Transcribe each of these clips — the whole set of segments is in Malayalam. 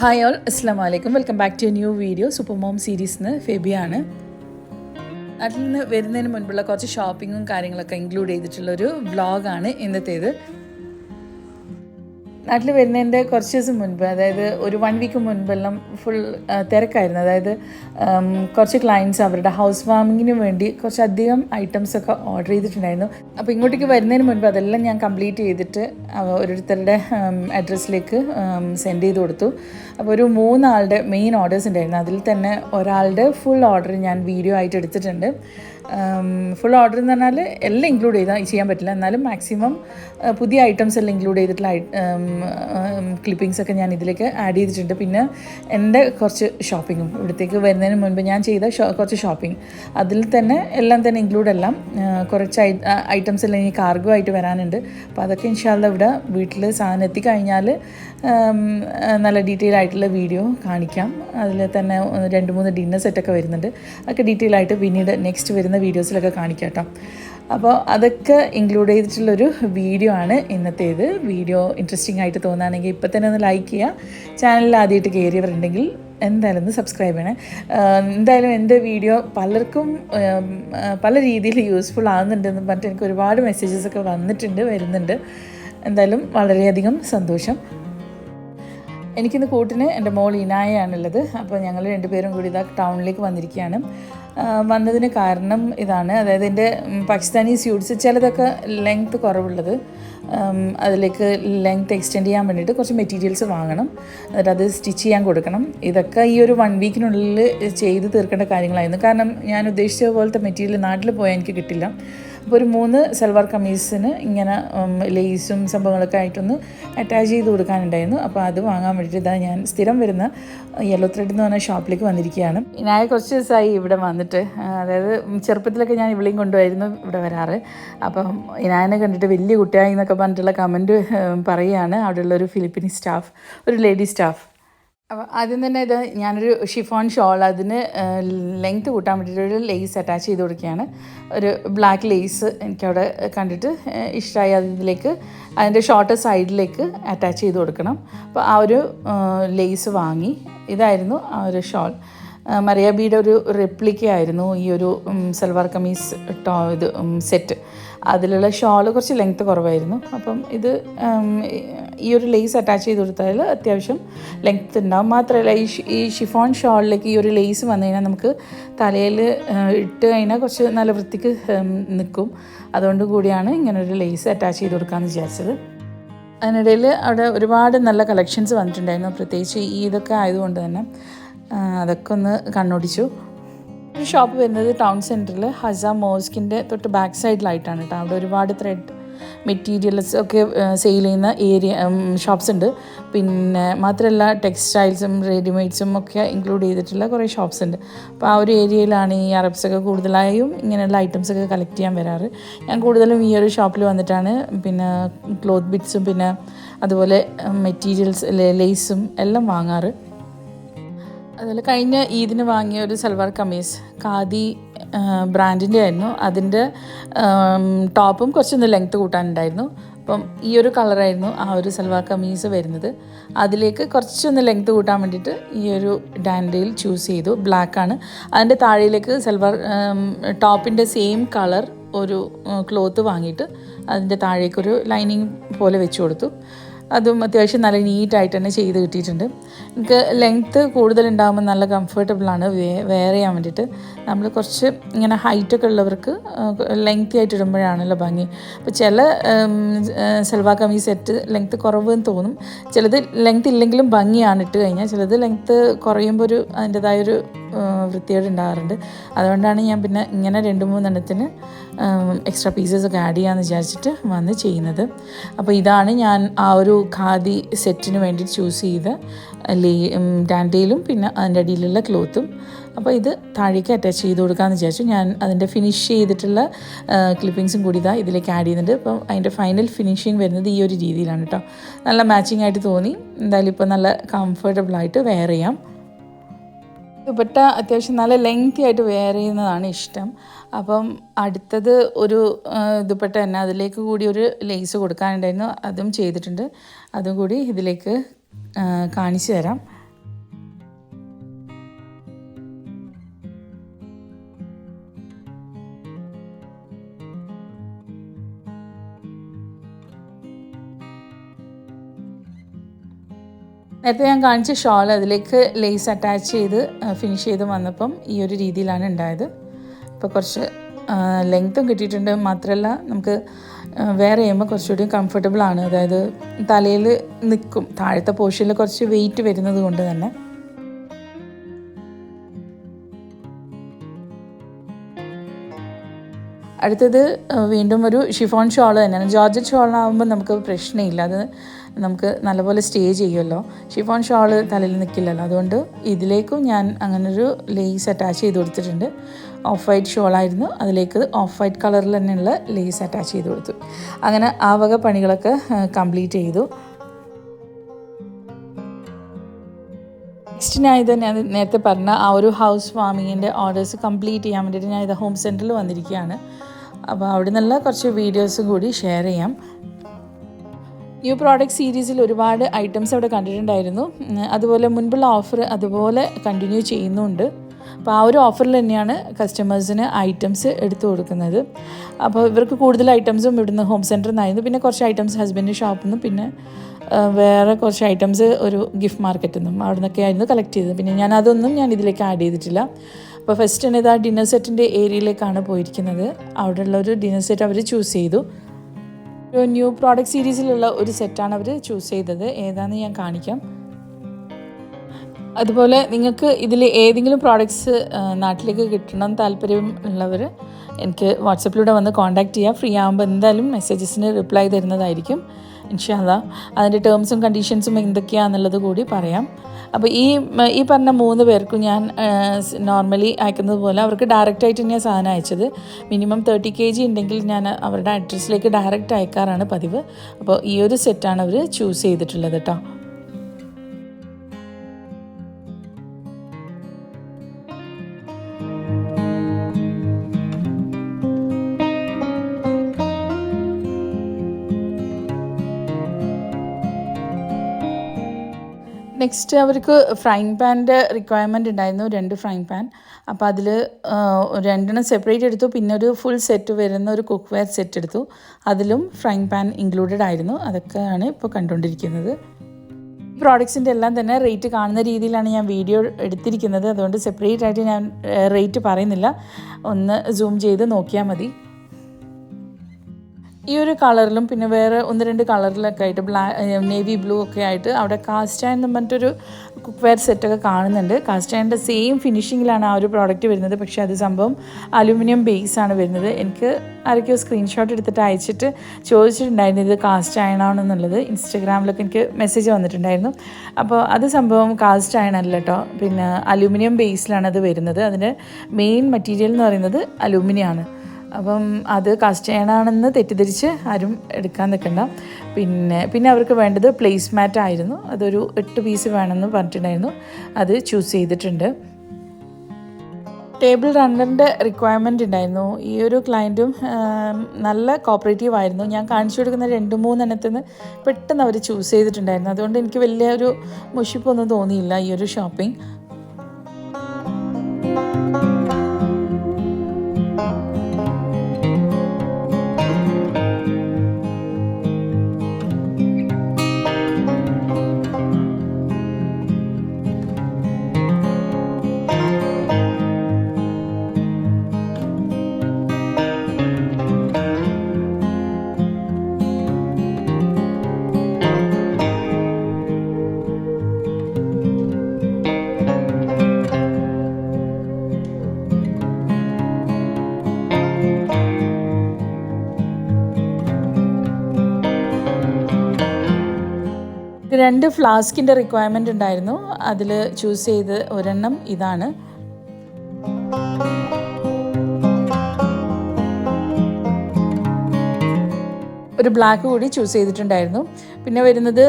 ഹായ് ഓൾ അസ്സാം വലൈക്കും welcome back to new video super mom സീരീസിന് ഫെബിയാണ്. നാട്ടിൽ നിന്ന് വരുന്നതിന് മുൻപുള്ള കുറച്ച് ഷോപ്പിങ്ങും കാര്യങ്ങളൊക്കെ ഇൻക്ലൂഡ് ചെയ്തിട്ടുള്ള ഒരു വ്ളോഗാണ് ഇന്നത്തേത്. നാട്ടിൽ വരുന്നതിന്റെ കുറച്ച് ദിവസം മുൻപ് അതായത് ഒരു വൺ വീക്ക് മുൻപെല്ലാം ഫുൾ തിരക്കായിരുന്നു. അതായത് കുറച്ച് ക്ലയൻസ് അവരുടെ ഹൗസ് വാമിങ്ങിന് വേണ്ടി കുറച്ചധികം ഐറ്റംസ് ഒക്കെ ഓർഡർ ചെയ്തിട്ടുണ്ടായിരുന്നു. അപ്പോൾ ഇങ്ങോട്ടേക്ക് വരുന്നതിന് മുൻപ് അതെല്ലാം ഞാൻ കംപ്ലീറ്റ് ചെയ്തിട്ട് ഓരോരുത്തരുടെ അഡ്രസ്സിലേക്ക് സെൻഡ് ചെയ്ത് കൊടുത്തു. അപ്പോൾ ഒരു മൂന്നാളുടെ മെയിൻ ഓർഡേഴ്സ് ഉണ്ടായിരുന്നു. അതിൽ തന്നെ ഒരാളുടെ ഫുൾ ഓർഡർ ഞാൻ വീഡിയോ ആയിട്ട് എടുത്തിട്ടുണ്ട്. ഫുൾ ഓർഡർ എന്ന് പറഞ്ഞാൽ എല്ലാം ഇൻക്ലൂഡ് ചെയ്താൽ ചെയ്യാൻ പറ്റില്ല. എന്നാലും മാക്സിമം പുതിയ ഐറ്റംസ് എല്ലാം ഇൻക്ലൂഡ് ചെയ്തിട്ടുള്ള ക്ലിപ്പിങ്സ് ഒക്കെ ഞാൻ ഇതിലേക്ക് ആഡ് ചെയ്തിട്ടുണ്ട്. പിന്നെ എന്റെ കുറച്ച് ഷോപ്പിങ്ങും ഇവിടത്തേക്ക് വരുന്നതിന് മുൻപ് ഞാൻ ചെയ്ത കുറച്ച് ഷോപ്പിംഗ് അതിൽ തന്നെ എല്ലാം തന്നെ ഇൻക്ലൂഡ് എല്ലാം കുറച്ച് ഐറ്റംസ് എല്ലാം ഇനി കാർഗോ ആയിട്ട് വരാനുണ്ട്. അപ്പോൾ അതൊക്കെ ഇൻഷാല്ല ഇവിടെ വീട്ടിൽ സാധനം എത്തിക്കഴിഞ്ഞാൽ നല്ല ഡീറ്റെയിൽ ആയിട്ടുള്ള വീഡിയോ കാണിക്കാം. അതിൽ തന്നെ രണ്ട് മൂന്ന് ഡിന്നർ സെറ്റൊക്കെ വരുന്നുണ്ട്. അതൊക്കെ ഡീറ്റെയിൽ ആയിട്ട് പിന്നീട് നെക്സ്റ്റ് വരുന്ന വീഡിയോസിലൊക്കെ കാണിക്കാം അപ്പോൾ അതൊക്കെ ഇൻക്ലൂഡ് ചെയ്തിട്ടുള്ളൊരു വീഡിയോ ആണ് ഇന്നത്തേത്. വീഡിയോ ഇൻട്രസ്റ്റിംഗ് ആയിട്ട് തോന്നുകയാണെങ്കിൽ ഇപ്പോൾ തന്നെ ഒന്ന് ലൈക്ക് ചെയ്യുക. ചാനലിൽ ആദ്യമായിട്ട് കയറിയവരുണ്ടെങ്കിൽ എന്തായാലും ഒന്ന് സബ്സ്ക്രൈബ് ചെയ്യണേ. എന്തായാലും എന്റെ വീഡിയോ പലർക്കും പല രീതിയിൽ യൂസ്ഫുൾ ആകുന്നുണ്ടെന്ന് പറഞ്ഞിട്ട് എനിക്ക് ഒരുപാട് മെസ്സേജസ് ഒക്കെ വന്നിട്ടുണ്ട് വരുന്നുണ്ട്. എന്തായാലും വളരെയധികം സന്തോഷം. എനിക്കിന്ന് കൂട്ടിന് എന്റെ മോൾ ഇനായയാണുള്ളത്. അപ്പോൾ ഞങ്ങൾ രണ്ടുപേരും കൂടി ഇതാ ടൗണിലേക്ക് വന്നിരിക്കുകയാണ്. വന്നതിന് കാരണം ഇതാണ്. അതായത് എന്റെ പാകിസ്ഥാനി സ്യൂട്ട്സ് ചിലതൊക്കെ ലെങ്ത്ത് കുറവുള്ളത്. അതിലേക്ക് ലെങ്ത് എക്സ്റ്റെൻഡ് ചെയ്യാൻ വേണ്ടിയിട്ട് കുറച്ച് മെറ്റീരിയൽസ് വാങ്ങണം. എന്നിട്ട് അത് സ്റ്റിച്ച് ചെയ്യാൻ കൊടുക്കണം. ഇതൊക്കെ ഈ ഒരു വൺ വീക്കിനുള്ളിൽ ചെയ്ത് തീർക്കേണ്ട കാര്യങ്ങളായിരുന്നു. കാരണം ഞാൻ ഉദ്ദേശിച്ച പോലത്തെ മെറ്റീരിയൽ നാട്ടിൽ പോയാൽ എനിക്ക് കിട്ടില്ല. അപ്പോൾ ഒരു മൂന്ന് സൽവാർ കമ്മീസിന് ഇങ്ങനെ ലേസും സംഭവങ്ങളൊക്കെ ആയിട്ടൊന്ന് അറ്റാച്ച് ചെയ്ത് കൊടുക്കാനുണ്ടായിരുന്നു. അപ്പോൾ അത് വാങ്ങാൻ വേണ്ടിയിട്ട് ഇതാ ഞാൻ സ്ഥിരം വരുന്ന യെല്ലോ ത്രെഡ് എന്ന് പറഞ്ഞ ഷോപ്പിലേക്ക് വന്നിരിക്കുകയാണ്. ഞാൻ കുറച്ച് ദിവസമായി ഇവിടെ വന്നിട്ട് അതായത് ചെറുപ്പത്തിലൊക്കെ ഞാൻ ഇവിളെയും കൊണ്ടുപോയിരുന്നു ഇവിടെ വരാറ്. അപ്പം ഇനായനെ കണ്ടിട്ട് വലിയ കുട്ടിയായി എന്നൊക്കെ പറഞ്ഞിട്ടുള്ള കമന്റ് പറയുകയാണ്. അവിടെയുള്ള ഒരു ഫിലിപ്പീൻ സ്റ്റാഫ് ഒരു ലേഡി സ്റ്റാഫ് അപ്പോൾ ആദ്യം തന്നെ ഇത് ഞാനൊരു ഷിഫോൺ ഷോൾ അതിന് ലെങ്ത് കൂട്ടാൻ വേണ്ടിയിട്ട് ഒരു ലേസ് അറ്റാച്ച് ചെയ്ത് കൊടുക്കുകയാണ്. ഒരു ബ്ലാക്ക് ലേസ് എനിക്കവിടെ കണ്ടിട്ട് ഇഷ്ടമായി അതിലേക്ക് അതിന്റെ ഷോർട്ട് സൈഡിലേക്ക് അറ്റാച്ച് ചെയ്ത് കൊടുക്കണം. അപ്പോൾ ആ ഒരു ലേസ് വാങ്ങി. ഇതായിരുന്നു ആ ഒരു ഷോൾ മറിയാബിയുടെ ഒരു റെപ്ലിക്ക ആയിരുന്നു ഈ ഒരു സൽവാർ കമീസ് ടോ ഇത് സെറ്റ് അതിലുള്ള ഷോൾ കുറച്ച് ലെങ്ത്ത് കുറവായിരുന്നു. അപ്പം ഇത് ഈ ഒരു ലേസ് അറ്റാച്ച് ചെയ്ത് കൊടുത്താൽ അത്യാവശ്യം ലെങ്ത്ത് ഉണ്ടാവും. മാത്രമല്ല ഈ ഈ ഷിഫോൺ ഷോളിലേക്ക് ഈ ഒരു ലേസ് വന്നു കഴിഞ്ഞാൽ നമുക്ക് തലയിൽ ഇട്ട് കഴിഞ്ഞാൽ കുറച്ച് നല്ല വൃത്തിക്ക് നിൽക്കും. അതുകൊണ്ട് കൂടിയാണ് ഇങ്ങനൊരു ലേസ് അറ്റാച്ച് ചെയ്ത് കൊടുക്കാമെന്ന് വിചാരിച്ചത്. അതിനിടയിൽ അവിടെ ഒരുപാട് നല്ല കളക്ഷൻസ് വന്നിട്ടുണ്ടായിരുന്നു. പ്രത്യേകിച്ച് ഈ ഇതൊക്കെ ആയതുകൊണ്ട് തന്നെ അതൊക്കെ ഒന്ന് കണ്ണോടിച്ചു. ഒരു ഷോപ്പ് വരുന്നത് ടൗൺ സെന്ററിൽ ഹസ മോസ്കിന്റെ തൊട്ട് ബാക്ക് സൈഡിലായിട്ടാണ് കേട്ടോ അവിടെ ഒരുപാട് ത്രെഡ് മെറ്റീരിയൽസ് ഒക്കെ സെയിൽ ചെയ്യുന്ന ഏരിയ ഷോപ്സ് ഉണ്ട്. പിന്നെ മാത്രമല്ല ടെക്സ്റ്റൈൽസും റെഡിമെയ്ഡ്സും ഒക്കെ ഇൻക്ലൂഡ് ചെയ്തിട്ടുള്ള കുറേ ഷോപ്സ് ഉണ്ട്. അപ്പോൾ ആ ഒരു ഏരിയയിലാണ് ഈ അറബ്സ് ഒക്കെ കൂടുതലായും ഇങ്ങനെയുള്ള ഐറ്റംസ് ഒക്കെ കളക്ട് ചെയ്യാൻ വരാറ്. ഞാൻ കൂടുതലും ഈ ഒരു ഷോപ്പിൽ വന്നിട്ടാണ്. പിന്നെ ക്ലോത്ത് ബിറ്റ്സും പിന്നെ അതുപോലെ മെറ്റീരിയൽസ് ലേസും എല്ലാം വാങ്ങാറ്. അതുപോലെ കഴിഞ്ഞ ഈദിന് വാങ്ങിയ ഒരു സൽവാർ കമ്മീസ് ഖാദി ബ്രാൻഡിന്റെ ആയിരുന്നു. അതിന്റെ ടോപ്പും കുറച്ചൊന്ന് ലെങ്ത് കൂട്ടാനുണ്ടായിരുന്നു. അപ്പം ഈ ഒരു കളറായിരുന്നു ആ ഒരു സൽവാർ കമ്മീസ് വരുന്നത്. അതിലേക്ക് കുറച്ചൊന്ന് ലെങ്ത് കൂട്ടാൻ വേണ്ടിയിട്ട് ഈ ഒരു ഡാൻഡയിൽ ചൂസ് ചെയ്തു. ബ്ലാക്കാണ് അതിന്റെ താഴേലേക്ക് സൽവാർ ടോപ്പിന്റെ സെയിം കളർ ഒരു ക്ലോത്ത് വാങ്ങിയിട്ട് അതിന്റെ താഴേക്കൊരു ലൈനിങ് പോലെ വെച്ച് കൊടുത്തു. അതും അത്യാവശ്യം നല്ല നീറ്റായിട്ട് തന്നെ ചെയ്ത് കിട്ടിയിട്ടുണ്ട്. എനിക്ക് ലെങ്ത്ത് കൂടുതലുണ്ടാകുമ്പോൾ നല്ല കംഫർട്ടബിളാണ് വേ വെയർ ചെയ്യാൻ വേണ്ടിയിട്ട്. നമ്മൾ കുറച്ച് ഇങ്ങനെ ഹൈറ്റൊക്കെ ഉള്ളവർക്ക് ലെങ്ത്തി ആയിട്ട് ഇടുമ്പോഴാണല്ലോ ഭംഗി. അപ്പോൾ ചില സെൽവാ കമീസ് സെറ്റ് ലെങ്ത്ത് കുറവെന്ന് തോന്നും. ചിലത് ലെങ്ത്ത് ഇല്ലെങ്കിലും ഭംഗിയാണ് ഇട്ട് കഴിഞ്ഞാൽ. ചിലത് ലെങ്ത്ത് കുറയുമ്പോൾ ഒരു അതിന്റെതായൊരു വൃത്തികേട് ഉണ്ടാകാറുണ്ട്. അതുകൊണ്ടാണ് ഞാൻ പിന്നെ ഇങ്ങനെ രണ്ട് മൂന്നെണ്ണത്തിന് എക്സ്ട്രാ പീസസ് ഒക്കെ ആഡ് ചെയ്യാമെന്ന് വിചാരിച്ചിട്ട് വന്ന് ചെയ്യുന്നത്. അപ്പോൾ ഇതാണ് ഞാൻ ആ ഒരു ഖാദി സെറ്റിന് വേണ്ടി ചൂസ് ചെയ്ത ലേ ഡാൻഡയിലും പിന്നെ അതിന്റെ അടിയിലുള്ള ക്ലോത്തും അപ്പോൾ ഇത് താഴേക്ക് അറ്റാച്ച് ചെയ്ത് കൊടുക്കാമെന്ന് വിചാരിച്ചു. ഞാൻ അതിന്റെ ഫിനിഷ് ചെയ്തിട്ടുള്ള ക്ലിപ്പിങ്സും കൂടി ഇതാ ഇതിലേക്ക് ആഡ് ചെയ്യുന്നുണ്ട്. അപ്പോൾ അതിന്റെ ഫൈനൽ ഫിനിഷിങ് വരുന്നത് ഈ ഒരു രീതിയിലാണ് കേട്ടോ നല്ല മാച്ചിങ് ആയിട്ട് തോന്നി. എന്തായാലും ഇപ്പോൾ നല്ല കംഫർട്ടബിളായിട്ട് വെയർ ചെയ്യാം. ദുപ്പട്ട അത്യാവശ്യം നല്ല ലെങ്തി ആയിട്ട് വെയർ ചെയ്യുന്നതാണ് ഇഷ്ടം. അപ്പം അടുത്തത് ഒരു ഇതുപെട്ട തന്നെ അതിലേക്ക് കൂടി ഒരു ലേസ് കൊടുക്കാനുണ്ടായിരുന്നു. അതും ചെയ്തിട്ടുണ്ട്. അതും കൂടി ഇതിലേക്ക് കാണിച്ചു തരാം. നേരത്തെ ഞാൻ കാണിച്ച ഷോൾ അതിലേക്ക് ലേസ് അറ്റാച്ച് ചെയ്ത് ഫിനിഷ് ചെയ്ത് വന്നപ്പം ഈ ഒരു രീതിയിലാണ് ഉണ്ടായത്. ഇപ്പോൾ കുറച്ച് ലെങ്ത്തും കിട്ടിയിട്ടുണ്ട്. മാത്രമല്ല നമുക്ക് വേറെ ചെയ്യുമ്പോൾ കുറച്ചുകൂടി കംഫർട്ടബിൾ ആണ്. അതായത് തലയിൽ നിൽക്കും താഴത്തെ പോർഷനിൽ കുറച്ച് വെയിറ്റ് വരുന്നത് കൊണ്ട് തന്നെ. അടുത്തത് വീണ്ടും ഒരു ഷിഫോൺ ഷോൾ തന്നെയാണ്. ജോർജറ്റ് ഷോളാകുമ്പോൾ നമുക്ക് പ്രശ്നമില്ല. അത് നമുക്ക് നല്ലപോലെ സ്റ്റേ ചെയ്യുമല്ലോ. ഷിഫോൺ ഷോൾ തലയിൽ നിൽക്കില്ലല്ലോ. അതുകൊണ്ട് ഇതിലേക്കും ഞാൻ അങ്ങനൊരു ലേസ് അറ്റാച്ച് ചെയ്ത് കൊടുത്തിട്ടുണ്ട്. ഓഫ് വൈറ്റ് ഷോളായിരുന്നു അതിലേക്ക് ഓഫ് വൈറ്റ് കളറിൽ തന്നെയുള്ള ലേസ് അറ്റാച്ച് ചെയ്ത് കൊടുത്തു. അങ്ങനെ ആ വക പണികളൊക്കെ കംപ്ലീറ്റ് ചെയ്തു. നെക്സ്റ്റ് ഞാൻ ഇത് ഞാൻ നേരത്തെ പറഞ്ഞ ആ ഒരു ഹൗസ് വാമിങ്ങിന്റെ ഓർഡേഴ്സ് കംപ്ലീറ്റ് ചെയ്യാൻ വേണ്ടിയിട്ട് ഞാൻ ഇത് ഹോം സെന്ററിൽ വന്നിരിക്കുകയാണ്. അപ്പോൾ അവിടെ നിന്നുള്ള കുറച്ച് വീഡിയോസും കൂടി ഷെയർ ചെയ്യാം. ന്യൂ പ്രോഡക്റ്റ് സീരീസിൽ ഒരുപാട് ഐറ്റംസ് അവിടെ കണ്ടിട്ടുണ്ടായിരുന്നു. അതുപോലെ മുൻപുള്ള ഓഫർ അതുപോലെ കണ്ടിന്യൂ ചെയ്യുന്നുണ്ട്. അപ്പോൾ ആ ഒരു ഓഫറിൽ തന്നെയാണ് കസ്റ്റമേഴ്സിന് ഐറ്റംസ് എടുത്തു കൊടുക്കുന്നത്. അപ്പോൾ ഇവർക്ക് കൂടുതൽ ഐറ്റംസും ഇവിടുന്ന് ഹോം സെന്ററിൽ നിന്നായിരുന്നു. പിന്നെ കുറച്ച് ഐറ്റംസ് ഹസ്ബൻഡ് ഷോപ്പിൽ നിന്നും പിന്നെ വേറെ കുറച്ച് ഐറ്റംസ് ഒരു ഗിഫ്റ്റ് മാർക്കറ്റിൽ നിന്നും അവിടെ നിന്നൊക്കെ ആയിരുന്നു കളക്ട് ചെയ്തത്. പിന്നെ ഞാൻ അതൊന്നും ഞാൻ ഇതിലേക്ക് ആഡ് ചെയ്തിട്ടില്ല. അപ്പോൾ ഫസ്റ്റ് തന്നെ ഇതാ ഡിന്നർ സെറ്റിന്റെ ഏരിയയിലേക്കാണ് പോയിരിക്കുന്നത്. അവിടെയുള്ള ഒരു ഡിന്നർ സെറ്റ് അവർ ചൂസ് ചെയ്തു. ഒരു ന്യൂ പ്രോഡക്റ്റ് സീരീസിലുള്ള ഒരു സെറ്റാണ് അവർ ചൂസ് ചെയ്തത്. ഏതാണെന്ന് ഞാൻ കാണിക്കാം. അതുപോലെ നിങ്ങൾക്ക് ഇതിൽ ഏതെങ്കിലും പ്രോഡക്ട്സ് നാട്ടിലേക്ക് കിട്ടണം താല്പര്യം ഉള്ളവർ എനിക്ക് വാട്സപ്പിലൂടെ വന്ന് കോൺടാക്റ്റ് ചെയ്യാം. ഫ്രീ ആകുമ്പോൾ എന്തായാലും മെസ്സേജസിന് റിപ്ലൈ തരുന്നതായിരിക്കും. ഇൻഷാല്ല അതിന്റെ ടേംസും കണ്ടീഷൻസും എന്തൊക്കെയാണെന്നുള്ളത് കൂടി പറയാം. അപ്പോൾ ഈ ഈ പറഞ്ഞ മൂന്ന് പേർക്കും ഞാൻ നോർമലി അയക്കുന്നത് പോലെ അവർക്ക് ഡയറക്റ്റ് ആയിട്ട് തന്നെയാണ് സാധനം അയച്ചത്. മിനിമം തേർട്ടി കെ ജി ഉണ്ടെങ്കിൽ ഞാൻ അവരുടെ അഡ്രസ്സിലേക്ക് ഡയറക്റ്റ് അയക്കാറാണ് പതിവ്. അപ്പോൾ ഈ ഒരു സെറ്റാണ് അവർ ചൂസ് ചെയ്തിട്ടുള്ളത് കേട്ടോ നെക്സ്റ്റ് അവർക്ക് ഫ്രൈങ് പാന്റെ റിക്വയർമെന്റ് ഉണ്ടായിരുന്നു രണ്ട് ഫ്രൈങ് പാൻ അപ്പോൾ അതിൽ രണ്ടെണ്ണം സെപ്പറേറ്റ് എടുത്തു പിന്നെ ഒരു ഫുൾ സെറ്റ് വരുന്ന ഒരു കുക്ക് വെയർ സെറ്റ് എടുത്തു. അതിലും ഫ്രൈങ് പാൻ ഇൻക്ലൂഡഡ് ആയിരുന്നു. അതൊക്കെയാണ് ഇപ്പോൾ കണ്ടുകൊണ്ടിരിക്കുന്നത്. പ്രോഡക്ട്സിന്റെ എല്ലാം തന്നെ റേറ്റ് കാണുന്ന രീതിയിലാണ് ഞാൻ വീഡിയോ എടുത്തിരിക്കുന്നത്. അതുകൊണ്ട് സെപ്പറേറ്റ് ആയിട്ട് ഞാൻ റേറ്റ് പറയുന്നില്ല. ഒന്ന് സൂം ചെയ്ത് നോക്കിയാൽ മതി. ഈ ഒരു കളറിലും പിന്നെ വേറെ ഒന്ന് രണ്ട് കളറിലൊക്കെ ആയിട്ട് ബ്ലാ നേവി ബ്ലൂ ഒക്കെ ആയിട്ട് അവിടെ കാസ്റ്റ് എന്ന് പറഞ്ഞിട്ടൊരു കുക്ക് വെയർ സെറ്റൊക്കെ കാണുന്നുണ്ട്. കാസ്റ്റ് ആൻഡിന്റെ സെയിം ഫിനിഷിങ്ങിലാണ് ആ ഒരു പ്രോഡക്റ്റ് വരുന്നത്. പക്ഷേ അത് സംഭവം അലുമിനിയം ബേസ് ആണ് വരുന്നത്. എനിക്ക് ആരൊക്കെയോ സ്ക്രീൻഷോട്ട് എടുത്തിട്ട് അയച്ചിട്ട് ചോദിച്ചിട്ടുണ്ടായിരുന്നു ഇത് കാസ്റ്റ് അയണാണെന്നുള്ളത് ഇൻസ്റ്റഗ്രാമിലൊക്കെ എനിക്ക് മെസ്സേജ് വന്നിട്ടുണ്ടായിരുന്നു. അപ്പോൾ അത് സംഭവം കാസ്റ്റ് അയണല്ല കേട്ടോ. പിന്നെ അലുമിനിയം ബേസിലാണ് അത് വരുന്നത്. അതിന്റെ മെയിൻ മെറ്റീരിയൽ എന്ന് പറയുന്നത് അലുമിനിയാണ് അപ്പം അത് കാസ്റ്റ് ചെയ്യണമെന്ന് തെറ്റിദ്ധരിച്ച് ആരും എടുക്കാൻ നിൽക്കണ്ട. പിന്നെ പിന്നെ അവർക്ക് വേണ്ടത് പ്ലേസ് മാറ്റ് ആയിരുന്നു. അതൊരു എട്ട് പീസ് വേണമെന്ന് പറഞ്ഞിട്ടുണ്ടായിരുന്നു. അത് ചൂസ് ചെയ്തിട്ടുണ്ട്. ടേബിൾ റണ്ണറിന്റെ റിക്വയർമെന്റ് ഉണ്ടായിരുന്നു. ഈ ഒരു ക്ലയന്റും നല്ല കോപ്പറേറ്റീവ് ആയിരുന്നു. ഞാൻ കാണിച്ചു കൊടുക്കുന്ന രണ്ട് മൂന്നെണ്ണത്തിൽ നിന്ന് പെട്ടെന്ന് അവർ ചൂസ് ചെയ്തിട്ടുണ്ടായിരുന്നു. അതുകൊണ്ട് എനിക്ക് വലിയ ഒരു മുഷിപ്പൊന്നും തോന്നിയില്ല ഈ ഒരു ഷോപ്പിംഗ് രണ്ട് ഫ്ലാസ്കിന്റെ റിക്വയർമെന്റ് ഉണ്ടായിരുന്നു. അതിൽ ചൂസ് ചെയ്ത് ഒരെണ്ണം ഇതാണ്. ഒരു ബ്ലാക്ക് കൂടി ചൂസ് ചെയ്തിട്ടുണ്ടായിരുന്നു. പിന്നെ വരുന്നത്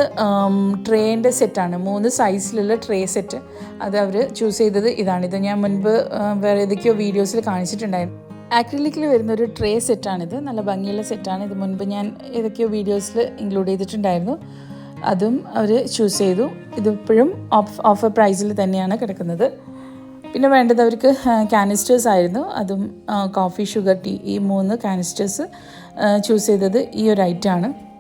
ട്രേന്റെ സെറ്റാണ് മൂന്ന് സൈസിലുള്ള ട്രേ സെറ്റ് അത് അവർ ചൂസ് ചെയ്തത് ഇതാണ്. ഇത് ഞാൻ മുൻപ് വേറെ ഏതൊക്കെയോ വീഡിയോസിൽ കാണിച്ചിട്ടുണ്ടായിരുന്നു. ആക്രിലിക്കിൽ വരുന്ന ഒരു ട്രേ സെറ്റാണിത് നല്ല ഭംഗിയുള്ള സെറ്റാണ് ഇത് മുൻപ് ഞാൻ ഏതൊക്കെയോ വീഡിയോസിൽ ഇൻക്ലൂഡ് ചെയ്തിട്ടുണ്ടായിരുന്നു. അതും അവർ ചൂസ് ചെയ്തു. ഇതിപ്പോഴും ഓഫ് ഓഫർ പ്രൈസിൽ തന്നെയാണ് കിടക്കുന്നത്. പിന്നെ വേണ്ടത് അവർക്ക് കാനിസ്റ്റേഴ്സ് ആയിരുന്നു. അതും കോഫി ഷുഗർ ടീ ഈ മൂന്ന് കാനിസ്റ്റേഴ്സ് ചൂസ് ചെയ്തത് ഈ ഒരു ഐറ്റമാണ്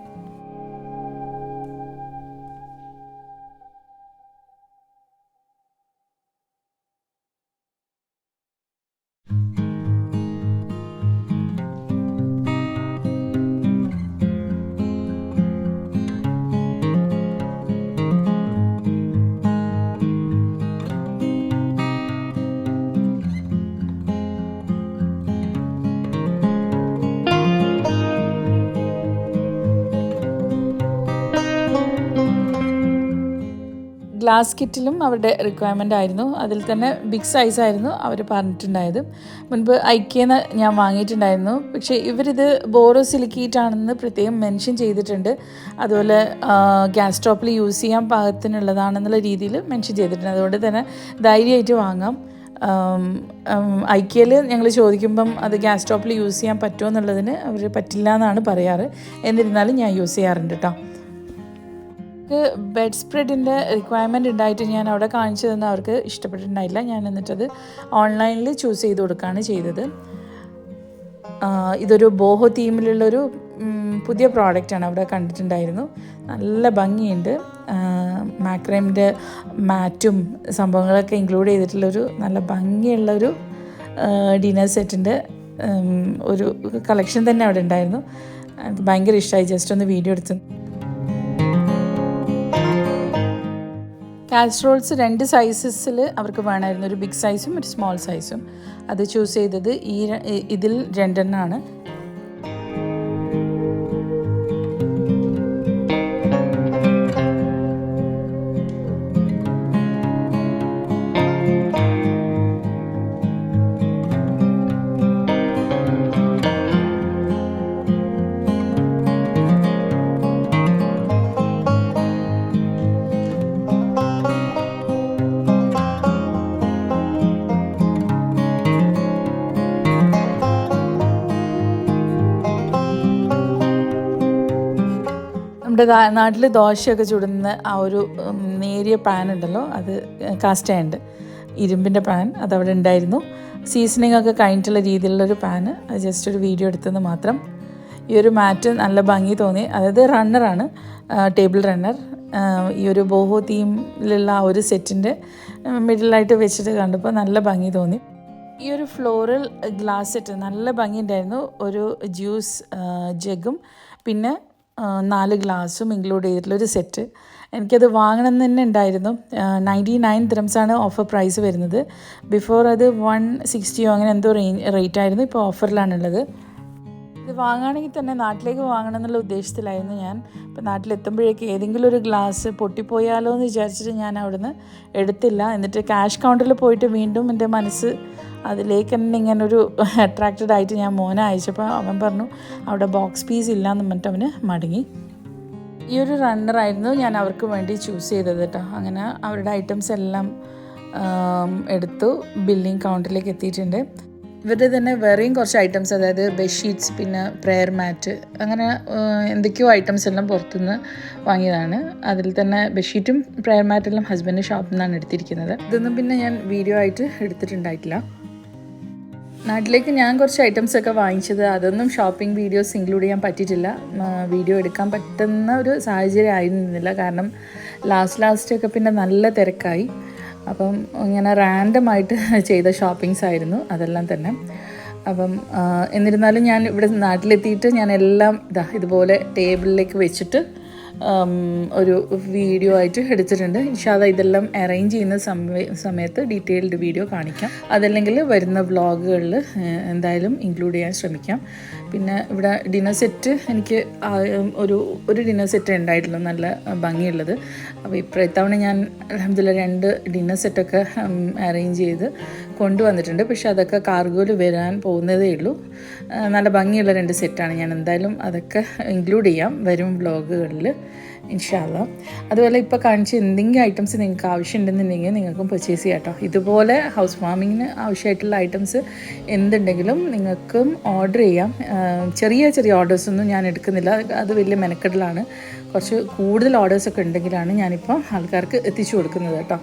ഗ്ലാസ് കിറ്റിലും അവരുടെ റിക്വയർമെന്റ് ആയിരുന്നു. അതിൽ തന്നെ ബിഗ് സൈസ് ആയിരുന്നു അവർ പറഞ്ഞിട്ടുണ്ടായത്. മുൻപ് ഐക്യെന്ന് ഞാൻ വാങ്ങിയിട്ടുണ്ടായിരുന്നു. പക്ഷേ ഇവരിത് ബോറോ സിലിക്കീറ്റാണെന്ന് പ്രത്യേകം മെൻഷൻ ചെയ്തിട്ടുണ്ട്. അതുപോലെ ഗ്യാസ് സ്റ്റോപ്പിൽ യൂസ് ചെയ്യാൻ പാകത്തിനുള്ളതാണെന്നുള്ള രീതിയിൽ മെൻഷൻ ചെയ്തിട്ടുണ്ട്. അതുകൊണ്ട് തന്നെ ധൈര്യമായിട്ട് വാങ്ങാം. ഐക്യയിൽ ഞങ്ങൾ ചോദിക്കുമ്പം അത് ഗ്യാസ് സ്റ്റോപ്പിൽ യൂസ് ചെയ്യാൻ പറ്റുമോ എന്നുള്ളതിന് അവർ പറ്റില്ല എന്നാണ് പറയാറ്. എന്നിരുന്നാലും ഞാൻ യൂസ് ചെയ്യാറുണ്ട് കേട്ടോ എനിക്ക് ബെഡ് സ്പ്രെഡിന്റെ റിക്വയർമെന്റ് ഉണ്ടായിട്ട് ഞാൻ അവിടെ കാണിച്ചു തന്ന അവർക്ക് ഇഷ്ടപ്പെട്ടിട്ടുണ്ടായില്ല. ഞാൻ എന്നിട്ടത് ഓൺലൈനിൽ ചൂസ് ചെയ്ത് കൊടുക്കുകയാണ് ചെയ്തത്. ഇതൊരു ബോഹോ തീമിലുള്ളൊരു പുതിയ പ്രോഡക്റ്റാണ് അവിടെ കണ്ടിട്ടുണ്ടായിരുന്നു. നല്ല ഭംഗിയുണ്ട്. മാക്രൈമിന്റെ മാറ്റും സംഭവങ്ങളൊക്കെ ഇൻക്ലൂഡ് ചെയ്തിട്ടുള്ളൊരു നല്ല ഭംഗിയുള്ളൊരു ഡിന്നർ സെറ്റിന്റെ ഒരു കളക്ഷൻ തന്നെ അവിടെ ഉണ്ടായിരുന്നു. ഭയങ്കര ഇഷ്ടമായി ജസ്റ്റ് ഒന്ന് വീഡിയോ എടുത്ത് കാസ്ട്രോൾസ് രണ്ട് സൈസസിൽ അവർക്ക് വേണമായിരുന്നു. ഒരു ബിഗ് സൈസും ഒരു സ്മോൾ സൈസും അത് ചൂസ് ചെയ്തത് ഈ ഇതിൽ രണ്ടെണ്ണമാണ് നമ്മുടെ നാട്ടിൽ ദോശയൊക്കെ ചുടുന്ന ആ ഒരു നേരിയ പാൻ ഉണ്ടല്ലോ അത് കാസ്റ്റ് ആൻഡ് ഇരുമ്പിന്റെ പാൻ അതവിടെ ഉണ്ടായിരുന്നു. സീസണിങ് ഒക്കെ കഴിഞ്ഞിട്ടുള്ള രീതിയിലുള്ളൊരു പാൻ അത് ജസ്റ്റ് ഒരു വീഡിയോ എടുത്തെന്ന് മാത്രം. ഈ ഒരു മാറ്റ് നല്ല ഭംഗി തോന്നി. അതായത് റണ്ണറാണ് ടേബിൾ റണ്ണർ ഈ ഒരു ബോഹോ തീമിലുള്ള ആ ഒരു സെറ്റിന്റെ മിഡിലായിട്ട് വെച്ചിട്ട് കണ്ടപ്പോൾ നല്ല ഭംഗി തോന്നി. ഈ ഒരു ഫ്ലോറൽ ഗ്ലാസ് സെറ്റ് നല്ല ഭംഗിയുണ്ടായിരുന്നു ഒരു ജ്യൂസ് ജഗും പിന്നെ നാല് ഗ്ലാസും ഇൻക്ലൂഡ് ചെയ്തിട്ടുള്ള ഒരു സെറ്റ് എനിക്കത് വാങ്ങണം തന്നെ ഉണ്ടായിരുന്നു. നയന്റി നയൻ ആണ് ഓഫർ പ്രൈസ് വരുന്നത്. ബിഫോർ അത് വൺ സിക്സ്റ്റിയോ അങ്ങനെ എന്തോ റേറ്റ് ആയിരുന്നു ഇപ്പോൾ ഓഫറിലാണുള്ളത് ഇത് വാങ്ങുകയാണെങ്കിൽ തന്നെ നാട്ടിലേക്ക് വാങ്ങണം എന്നുള്ള ഉദ്ദേശത്തിലായിരുന്നു ഞാൻ. ഇപ്പം നാട്ടിലെത്തുമ്പോഴേക്ക് ഏതെങ്കിലും ഒരു ഗ്ലാസ് പൊട്ടിപ്പോയാലോ എന്ന് വിചാരിച്ചിട്ട് ഞാൻ അവിടുന്ന് എടുത്തില്ല. എന്നിട്ട് ക്യാഷ് കൗണ്ടറിൽ പോയിട്ട് വീണ്ടും എന്റെ മനസ്സ് അതിലേക്ക് തന്നെ ഇങ്ങനെ ഒരു അട്രാക്റ്റഡ് ആയിട്ട് ഞാൻ മോനെ അയച്ചപ്പോൾ അവൻ പറഞ്ഞു അവിടെ ബോക്സ് പീസ് ഇല്ല എന്ന് പറഞ്ഞിട്ട് അവന് മടങ്ങി. ഈ ഒരു റണ്ണറായിരുന്നു ഞാൻ അവർക്ക് വേണ്ടി ചൂസ് ചെയ്തത് കേട്ടോ അങ്ങനെ അവരുടെ ഐറ്റംസ് എല്ലാം എടുത്തു ബില്ലിംഗ് കൗണ്ടറിലേക്ക് എത്തിയിട്ടുണ്ട്. ഇവരുടെ തന്നെ വേറെയും കുറച്ച് ഐറ്റംസ് അതായത് ബെഡ്ഷീറ്റ്സ് പിന്നെ പ്രെയർ മാറ്റ് അങ്ങനെ എന്തൊക്കെയോ ഐറ്റംസ് എല്ലാം പുറത്തുനിന്ന് വാങ്ങിയതാണ്. അതിൽ തന്നെ ബെഡ്ഷീറ്റും പ്രെയർ മാറ്റെല്ലാം ഹസ്ബൻഡ് ഷോപ്പിൽ നിന്നാണ് എടുത്തിരിക്കുന്നത്. ഇതൊന്നും പിന്നെ ഞാൻ വീഡിയോ ആയിട്ട് എടുത്തിട്ടുണ്ടായിട്ടില്ല. നാട്ടിലേക്ക് ഞാൻ കുറച്ച് ഐറ്റംസ് ഒക്കെ വാങ്ങിച്ചത്. അതൊന്നും ഷോപ്പിംഗ് വീഡിയോസ് ഇൻക്ലൂഡ് ചെയ്യാൻ പറ്റിയിട്ടില്ല. വീഡിയോ എടുക്കാൻ പറ്റുന്ന ഒരു സാഹചര്യം ആയിരുന്നില്ല. കാരണം ലാസ്റ്റ് ലാസ്റ്റ് ഒക്കെ പിന്നെ നല്ല തിരക്കായി. അപ്പം ഇങ്ങനെ റാൻഡമായിട്ട് ചെയ്ത ഷോപ്പിങ്സ് ആയിരുന്നു. അതെല്ലാം തന്നെ. അപ്പം എന്നിരുന്നാലും ഞാൻ ഇവിടെ നാട്ടിലെത്തിയിട്ട് ഞാൻ എല്ലാം ഇതാ ഇതുപോലെ ടേബിളിലേക്ക് വെച്ചിട്ട് ഒരു വീഡിയോ ആയിട്ട് എടുത്തിട്ടുണ്ട്. ഇൻഷാദ ഇതെല്ലാം അറേഞ്ച് ചെയ്യുന്ന സമയ സമയത്ത് ഡീറ്റെയിൽഡ് വീഡിയോ കാണിക്കാം. അതല്ലെങ്കിൽ വരുന്ന വ്ളോഗുകളിൽ എന്തായാലും ഇൻക്ലൂഡ് ചെയ്യാൻ ശ്രമിക്കാം. പിന്നെ ഇവിടെ ഡിന്നർ സെറ്റ് എനിക്ക് ഒരു ഒരു ഡിന്നർ സെറ്റ് ഉണ്ടായിട്ടുള്ളൂ. നല്ല ഭംഗിയുള്ളത്. അപ്പോൾ ഇപ്പോഴത്തവണ ഞാൻ അലഹമില്ല രണ്ട് ഡിന്നർ സെറ്റൊക്കെ അറേഞ്ച് ചെയ്ത് കൊണ്ടുവന്നിട്ടുണ്ട്. പക്ഷെ അതൊക്കെ കാർഗോയിൽ വരാൻ പോകുന്നതേ ഉള്ളൂ. നല്ല ഭംഗിയുള്ള രണ്ട് സെറ്റാണ് ഞാൻ എന്തായാലും അതൊക്കെ ഇൻക്ലൂഡ് ചെയ്യാം. വരും വ്ളോഗുകളിൽ ഇൻഷാല്ല അതുപോലെ ഇപ്പോൾ കാണിച്ച എന്തെങ്കിലും ഐറ്റംസ് നിങ്ങൾക്ക് ആവശ്യമുണ്ടെന്നുണ്ടെങ്കിൽ നിങ്ങൾക്കും പർച്ചേസ് ചെയ്യാം കേട്ടോ ഇതുപോലെ ഹൗസ് വാമിങ്ങിന് ആവശ്യമായിട്ടുള്ള ഐറ്റംസ് എന്തുണ്ടെങ്കിലും നിങ്ങൾക്കും ഓർഡർ ചെയ്യാം. ചെറിയ ചെറിയ ഓർഡേഴ്സൊന്നും ഞാൻ എടുക്കുന്നില്ല. അത് വലിയ മെനക്കെടലാണ്. കുറച്ച് കൂടുതൽ ഓർഡേഴ്സൊക്കെ ഉണ്ടെങ്കിലാണ് ഞാനിപ്പോൾ ആൾക്കാർക്ക് എത്തിച്ചു കൊടുക്കുന്നത് കേട്ടോ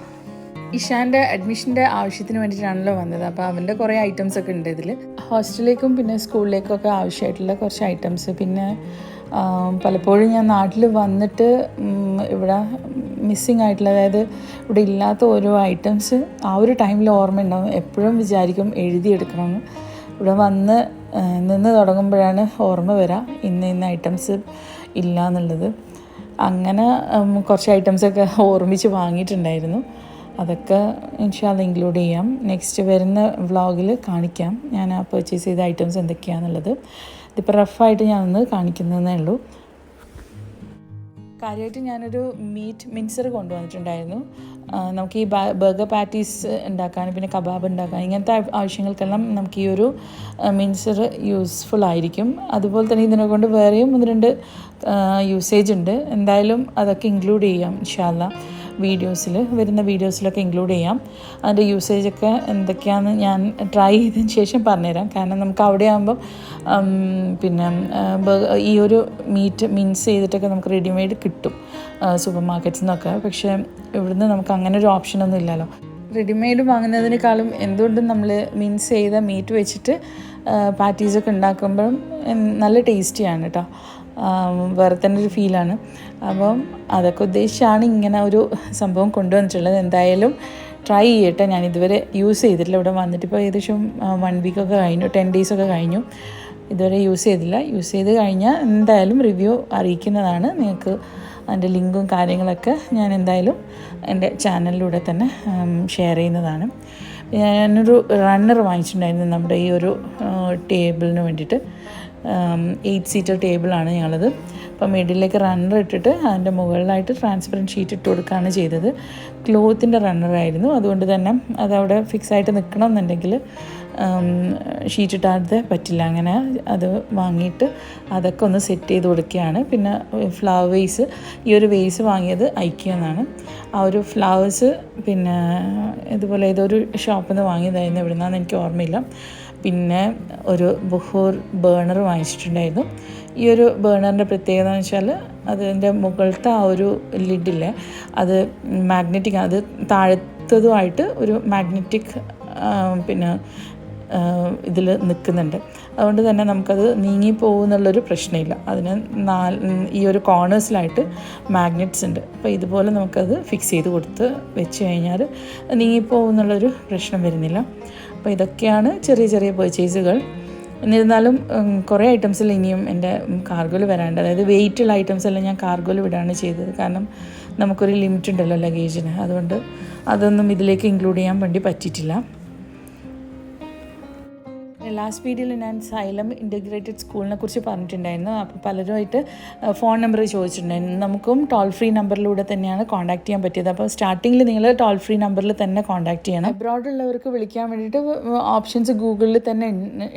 ഇഷാന്റെ അഡ്മിഷന്റെ ആവശ്യത്തിന് വേണ്ടിയിട്ടാണല്ലോ വന്നത്. അപ്പോൾ അവന്റെ കുറേ ഐറ്റംസ് ഒക്കെ ഉണ്ട് ഇതിൽ ഹോസ്റ്റലിലേക്കും പിന്നെ സ്കൂളിലേക്കും ഒക്കെ ആവശ്യമായിട്ടുള്ള കുറച്ച് ഐറ്റംസ് പിന്നെ പലപ്പോഴും ഞാൻ നാട്ടിൽ വന്നിട്ട് ഇവിടെ മിസ്സിങ് ആയിട്ടുള്ള അതായത് ഇവിടെ ഇല്ലാത്ത ഓരോ ഐറ്റംസ് ആ ഒരു ടൈമിൽ ഓർമ്മയുണ്ടാവും എപ്പോഴും വിചാരിക്കും എഴുതിയെടുക്കണമെന്ന് ഇവിടെ വന്ന് നിന്ന് തുടങ്ങുമ്പോഴാണ് ഓർമ്മ വരിക ഇന്ന ഇന്ന ഐറ്റംസ് ഇല്ല എന്നുള്ളത്. അങ്ങനെ കുറച്ച് ഐറ്റംസൊക്കെ ഓർമ്മിച്ച് വാങ്ങിയിട്ടുണ്ടായിരുന്നു. അതൊക്കെ ഇൻഷാല്ല ഇൻക്ലൂഡ് ചെയ്യാം. നെക്സ്റ്റ് വരുന്ന വ്ളോഗിൽ കാണിക്കാം. ഞാൻ ആ പർച്ചേസ് ചെയ്ത ഐറ്റംസ് എന്തൊക്കെയാണെന്നുള്ളത് ഇതിപ്പോൾ റഫായിട്ട് ഞാനൊന്ന് കാണിക്കുന്നതേ ഉള്ളൂ. കാര്യമായിട്ട് ഞാനൊരു മീറ്റ് മിൻസർ കൊണ്ടുവന്നിട്ടുണ്ടായിരുന്നു. നമുക്ക് ഈ ബർഗർ പാറ്റീസ് ഉണ്ടാക്കാൻ പിന്നെ കബാബ് ഉണ്ടാക്കാൻ ഇങ്ങനത്തെ ആവശ്യങ്ങൾക്കെല്ലാം നമുക്ക് ഈ ഒരു മിൻസർ യൂസ്ഫുൾ ആയിരിക്കും. അതുപോലെ തന്നെ ഇതിനെ കൊണ്ട് വേറെയും ഒന്ന് രണ്ട് യൂസേജ് ഉണ്ട്. എന്തായാലും അതൊക്കെ ഇൻക്ലൂഡ് ചെയ്യാം ഇൻഷാല്ല വീഡിയോസിൽ വരുന്ന വീഡിയോസിലൊക്കെ ഇൻക്ലൂഡ് ചെയ്യാം. അതിന്റെ യൂസേജൊക്കെ എന്തൊക്കെയാണെന്ന് ഞാൻ ട്രൈ ചെയ്തതിന് ശേഷം പറഞ്ഞുതരാം. കാരണം നമുക്ക് അവിടെ ആകുമ്പം പിന്നെ ഈ ഒരു മീറ്റ് മിൻസ് ചെയ്തിട്ടൊക്കെ നമുക്ക് റെഡിമെയ്ഡ് കിട്ടും സൂപ്പർ മാർക്കറ്റ്സിൽ നിന്നൊക്കെ പക്ഷേ ഇവിടുന്ന് നമുക്ക് അങ്ങനെ ഒരു ഓപ്ഷനൊന്നും ഇല്ലല്ലോ. റെഡിമെയ്ഡ് വാങ്ങുന്നതിനേക്കാളും എന്തുകൊണ്ടും നമ്മൾ മിൻസ് ചെയ്ത മീറ്റ് വെച്ചിട്ട് പാറ്റീസൊക്കെ ഉണ്ടാക്കുമ്പോഴും നല്ല ടേസ്റ്റിയാണ് കേട്ടോ വേറെ തന്നെ ഒരു ഫീലാണ് അപ്പം അതൊക്കെ ഉദ്ദേശിച്ചാണ് ഇങ്ങനെ ഒരു സംഭവം കൊണ്ടുവന്നിട്ടുള്ളത്. എന്തായാലും ട്രൈ ചെയ്യട്ടെ. ഞാൻ ഇതുവരെ യൂസ് ചെയ്തിട്ടില്ല. ഇവിടെ വന്നിട്ട് ഇപ്പോൾ ഏകദേശം വൺ വീക്കൊക്കെ കഴിഞ്ഞു. ടെൻ ഡേയ്സൊക്കെ കഴിഞ്ഞു. ഇതുവരെ യൂസ് ചെയ്തില്ല. യൂസ് ചെയ്ത് കഴിഞ്ഞാൽ എന്തായാലും റിവ്യൂ അറിയിക്കുന്നതാണ്. നിങ്ങൾക്ക് അതിന്റെ ലിങ്കും കാര്യങ്ങളൊക്കെ ഞാൻ എന്തായാലും എന്റെ ചാനലിലൂടെ തന്നെ ഷെയർ ചെയ്യുന്നതാണ്. ഞാനൊരു റണ്ണർ വാങ്ങിച്ചിട്ടുണ്ടായിരുന്നു നമ്മുടെ ഈ ഒരു ടേബിളിന് വേണ്ടിയിട്ട്. എയ്റ്റ് സീറ്റർ ടേബിളാണ് ഞങ്ങളത്. അപ്പോൾ മിഡിലേക്ക് റണ്ണർ ഇട്ടിട്ട് അതിന്റെ മുകളിലായിട്ട് ട്രാൻസ്പെറന്റ് ഷീറ്റ് ഇട്ട് കൊടുക്കുകയാണ് ചെയ്തത്. ക്ലോത്തിന്റെ റണ്ണറായിരുന്നു അതുകൊണ്ട് തന്നെ അതവിടെ ഫിക്സ് ആയിട്ട് നിൽക്കണം എന്നുണ്ടെങ്കിൽ ഷീറ്റ് ഇട്ടാതെ പറ്റില്ല. അങ്ങനെ അത് വാങ്ങിയിട്ട് അതൊക്കെ ഒന്ന് സെറ്റ് ചെയ്ത് കൊടുക്കുകയാണ്. പിന്നെ ഫ്ലവർ വേസ് ഈ ഒരു വേസ് വാങ്ങിയത് ഐക്യ എന്നാണ്. ആ ഒരു ഫ്ലവേഴ്സ് പിന്നെ ഇതുപോലെ ഏതൊരു ഷോപ്പിൽ നിന്ന് വാങ്ങിയതായിരുന്നു. എവിടെ നിന്നാന്ന് എനിക്ക് ഓർമ്മയില്ല. പിന്നെ ഒരു ബുഹൂർ ബേണർ വാങ്ങിച്ചിട്ടുണ്ടായിരുന്നു. ഈ ഒരു ബേണറിന്റെ പ്രത്യേകത എന്ന് വെച്ചാൽ അതിന്റെ മുകളിലത്തെ ആ ഒരു ലിഡില്ലേ അത് മാഗ്നറ്റിക് അത് താഴത്തതുമായിട്ട് ഒരു മാഗ്നറ്റിക് പിന്നെ ഇതിൽ നിൽക്കുന്നുണ്ട്. അതുകൊണ്ട് തന്നെ നമുക്കത് നീങ്ങിപ്പോകുന്നുള്ളൊരു പ്രശ്നമില്ല. അതിന് നാല് ഈ ഒരു കോർണേഴ്സിലായിട്ട് മാഗ്നറ്റ്സ് ഉണ്ട്. അപ്പോൾ ഇതുപോലെ നമുക്കത് ഫിക്സ് ചെയ്ത് കൊടുത്ത് വെച്ച് കഴിഞ്ഞാൽ നീങ്ങിപ്പോകുന്നുള്ളൊരു പ്രശ്നം വരുന്നില്ല. അപ്പോൾ ഇതൊക്കെയാണ് ചെറിയ ചെറിയ പർച്ചേസുകൾ എന്നിരുന്നാലും കുറേ ഐറ്റംസിൽ ഇനിയും എന്റെ കാർഗോയിൽ വരാണ്ട് അതായത് വെയിറ്റുള്ള ഐറ്റംസ് എല്ലാം ഞാൻ കാർഗോയിൽ വിടാണ് ചെയ്തത്. കാരണം നമുക്കൊരു ലിമിറ്റ് ഉണ്ടല്ലോ ലഗേജിന് അതുകൊണ്ട് അതൊന്നും ഇതിലേക്ക് ഇൻക്ലൂഡ് ചെയ്യാൻ വേണ്ടി പറ്റിയിട്ടില്ല. ലാസ്റ്റ് വീഡിയോയിൽ ഞാൻ സൈലം ഇന്റഗ്രേറ്റഡ് സ്കൂളിനെ കുറിച്ച് പറഞ്ഞിട്ടുണ്ടായിരുന്നു. അപ്പോൾ പലരുമായിട്ട് ഫോൺ നമ്പർ ചോദിച്ചിട്ടുണ്ടായിരുന്നു. നമുക്കും ടോൾ ഫ്രീ നമ്പറിലൂടെ തന്നെയാണ് കോൺടാക്ട് ചെയ്യാൻ പറ്റിയത്. അപ്പോൾ സ്റ്റാർട്ടിങ്ങിൽ നിങ്ങൾ ടോൾ ഫ്രീ നമ്പറിൽ തന്നെ കോൺടാക്ട് ചെയ്യണം. അബ്രോഡുള്ളവർക്ക് വിളിക്കാൻ വേണ്ടിയിട്ട് ഓപ്ഷൻസ് ഗൂഗിളിൽ തന്നെ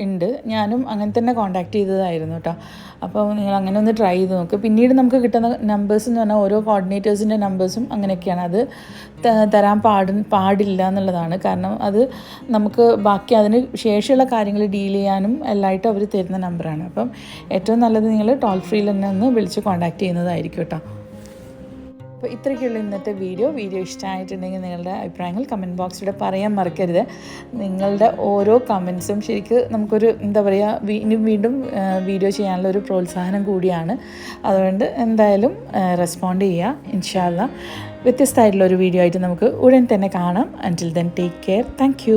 ഉണ്ട് ഞാനും അങ്ങനെ തന്നെ കോൺടാക്ട് ചെയ്തതായിരുന്നു കേട്ടോ അപ്പോൾ നിങ്ങൾ അങ്ങനെ ഒന്ന് ട്രൈ ചെയ്ത് നോക്ക്. പിന്നീട് നമുക്ക് കിട്ടുന്ന നമ്പേഴ്സ് എന്ന് പറഞ്ഞാൽ ഓരോ കോർഡിനേറ്റേഴ്സിന്റെ നമ്പേഴ്സും അങ്ങനെയൊക്കെയാണ്. അത് തരാൻ പാടി പാടില്ല എന്നുള്ളതാണ്. കാരണം അത് നമുക്ക് ബാക്കി അതിന് ശേഷമുള്ള കാര്യങ്ങൾ ഡീൽ ചെയ്യാനും എല്ലായിട്ടും അവർ തരുന്ന നമ്പറാണ് അപ്പം ഏറ്റവും നല്ലത് നിങ്ങൾ ടോൾ ഫ്രീയിൽ തന്നെ ഒന്ന് വിളിച്ച് കോൺടാക്റ്റ് ചെയ്യുന്നതായിരിക്കും കേട്ടോ. അപ്പോൾ ഇത്രയ്ക്കുള്ള ഇന്നത്തെ വീഡിയോ. വീഡിയോ ഇഷ്ടമായിട്ടുണ്ടെങ്കിൽ നിങ്ങളുടെ അഭിപ്രായങ്ങൾ കമന്റ് ബോക്സിലൂടെ പറയാൻ മറക്കരുത്. നിങ്ങളുടെ ഓരോ കമൻസും ശരിക്ക് നമുക്കൊരു എന്താ പറയുക ഇനി വീണ്ടും വീഡിയോ ചെയ്യാനുള്ള ഒരു പ്രോത്സാഹനം കൂടിയാണ്. അതുകൊണ്ട് എന്തായാലും റെസ്പോണ്ട് ചെയ്യുക ഇൻഷാല്ല വ്യത്യസ്തമായിട്ടുള്ള ഒരു വീഡിയോ ആയിട്ട് നമുക്ക് ഉടൻ തന്നെ കാണാം. Until then take care thank